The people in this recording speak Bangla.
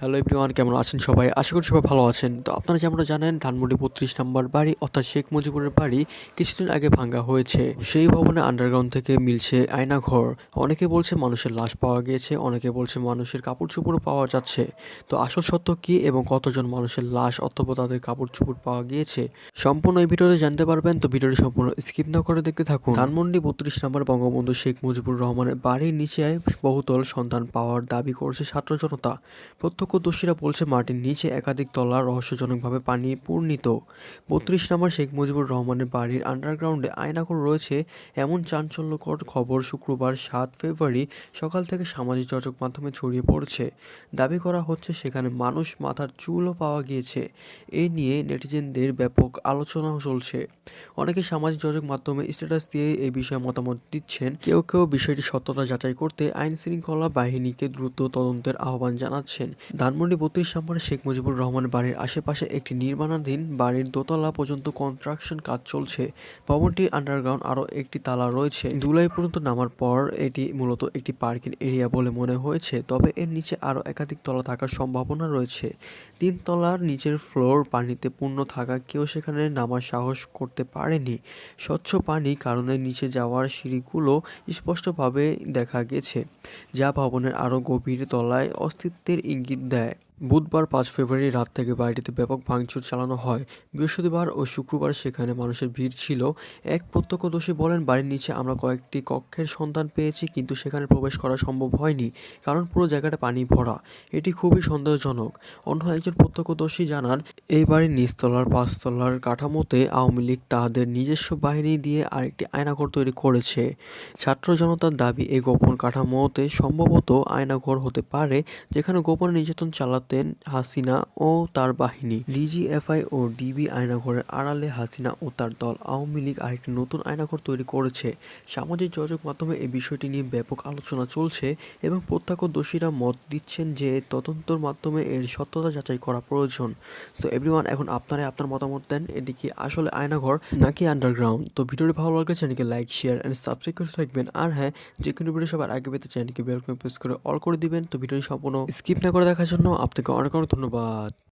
হ্যালো এভরিওয়ান কেমন আছেন সবাই? আশা করি সবাই ভালো আছেন। তো আপনারা যেমন জানেন, ধানমন্ডি বত্রিশ নম্বর বাড়ি অর্থাৎ শেখ মুজিবুরের বাড়ি কিছুদিন আগে ভাঙ্গা হয়েছে। সেই ভবনে আন্ডারগ্রাউন্ড থেকে মিলছে আয়নাঘর। অনেকে বলছে মানুষের লাশ পাওয়া গিয়েছে, অনেকে বলছে মানুষের কাপড় চোপড়ও পাওয়া যাচ্ছে। তো আসল সত্য কি এবং কতজন মানুষের লাশ অথবা তাদের কাপড় চোপড় পাওয়া গিয়েছে, সম্পূর্ণ এই ভিডিওতে জানতে পারবেন। তো ভিডিওটি সম্পূর্ণ স্কিপ না করে দেখতে থাকুন। ধানমন্ডি বত্রিশ নম্বর বঙ্গবন্ধু শেখ মুজিবুর রহমানের বাড়ির নিচে বহুতল সন্তান পাওয়ার দাবি করছে ছাত্র জনতা প্রত্যক্ষদর্শীরা বলছে, মাটির নিচে একাধিক তলা রহস্যজনকভাবে পানি পূর্ণিত। বত্রিশ নম্বর, শেখ মুজিবুর রহমানের বাড়ির আন্ডারগ্রাউন্ডে আয়নাঘর রয়েছে এমন চাঞ্চল্যকর খবর শুক্রবার সাত ফেব্রুয়ারি সকাল থেকে সামাজিক যোগাযোগ মাধ্যমে ছড়িয়ে পড়ছে। দাবি করা হচ্ছে, সেখানে মানুষ মাথার চুলও পাওয়া গিয়েছে। এ নিয়ে নেটিজেনদের ব্যাপক আলোচনা চলছে। অনেকে সামাজিক যোগাযোগ মাধ্যমে স্ট্যাটাস দিয়ে এই বিষয়ে মতামত দিচ্ছেন। কেউ কেউ বিষয়টি সত্যতা যাচাই করতে আইন শৃঙ্খলা বাহিনীকে দ্রুত তদন্তের আহ্বান জানাচ্ছেন। ধানমন্ডি বত্রিশ নম্বরে শেখ মুজিবুর রহমান বাড়ির আশেপাশে একটি নির্মাণাধীন বাড়ির দোতলা পর্যন্ত কনস্ট্রাকশন কাজ চলছে। ভবনটির আন্ডারগ্রাউন্ড আরও একটি তালা রয়েছে। দুলাই পর্যন্ত নামার পর এটি মূলত একটি পার্কিং এরিয়া বলে মনে হয়েছে, তবে এর নিচে আরও একাধিক তলা থাকার সম্ভাবনা রয়েছে। তিন তলার নিচের ফ্লোর পানিতে পূর্ণ থাকা কেউ সেখানে নামার সাহস করতে পারেনি। স্বচ্ছ পানি কারণে নিচে যাওয়ার সিঁড়িগুলো স্পষ্টভাবে দেখা গেছে, যা ভবনের আরও গভীর তলায় অস্তিত্বের ইঙ্গিত দেয় বুধবার পাঁচ ফেব্রুয়ারি রাত থেকে বাড়িটিতে ব্যাপক ভাঙচুর চালানো হয়। বৃহস্পতিবার ও শুক্রবার সেখানে মানুষের ভিড় ছিল। এক প্রত্যক্ষদর্শী বলেন, বাড়ির নিচে আমরা কয়েকটি কক্ষের সন্ধান পেয়েছি, কিন্তু সেখানে প্রবেশ করা সম্ভব হয়নি, কারণ পুরো জায়গাটা পানি ভরা। এটি খুবই সন্দেহজনক। অন্য একজন প্রত্যক্ষদর্শী জানান, এই বাড়ির নিচতলার পাঁচতলার কাঠামোতে আওয়ামী লীগ তাদের নিজস্ব বাহিনী দিয়ে আরেকটি আয়নাঘর তৈরি করেছে। ছাত্র জনতার দাবি এই গোপন কাঠামোতে সম্ভবত আয়নাঘর হতে পারে, যেখানে গোপন নির্যাতন চালাতেন হাসিনা ও তার বাহিনী। ডিজিএফআই ও ডিবি আয়নাঘরের আড়ালে হাসিনা ও তার দল আওয়ামী লীগ আরেকটি নতুন আয়নাঘর তৈরি করেছে। সামাজিক যোগাযোগ মাধ্যমে এই বিষয়টি নিয়ে ব্যাপক আলোচনা চলছে এবং প্রত্যক্ষদর্শীরা মত দিচ্ছেন যে তদন্তর মাধ্যমে এর সত্যতা যাচাই করা প্রয়োজন। সো এভরিওয়ান এখন আপনারা আপনার মতামত দেন, এটি কি আসলে আয়নাঘর নাকি আন্ডারগ্রাউন্ড তো ভিডিওটি ভালো লাগলে চ্যানেলকে লাইক শেয়ার অ্যান্ড সাবস্ক্রাইব করে থাকবেন আর হ্যাঁ যে কোনো ভিডিও সবার আগে পেতে চ্যানেলকে বেল প্রেস করে অল করে দিবেন। তো ভিডিওটি সম্পূর্ণ স্কিপ না করে দেখার জন্য আপনাকে অনেক অনেক ধন্যবাদ।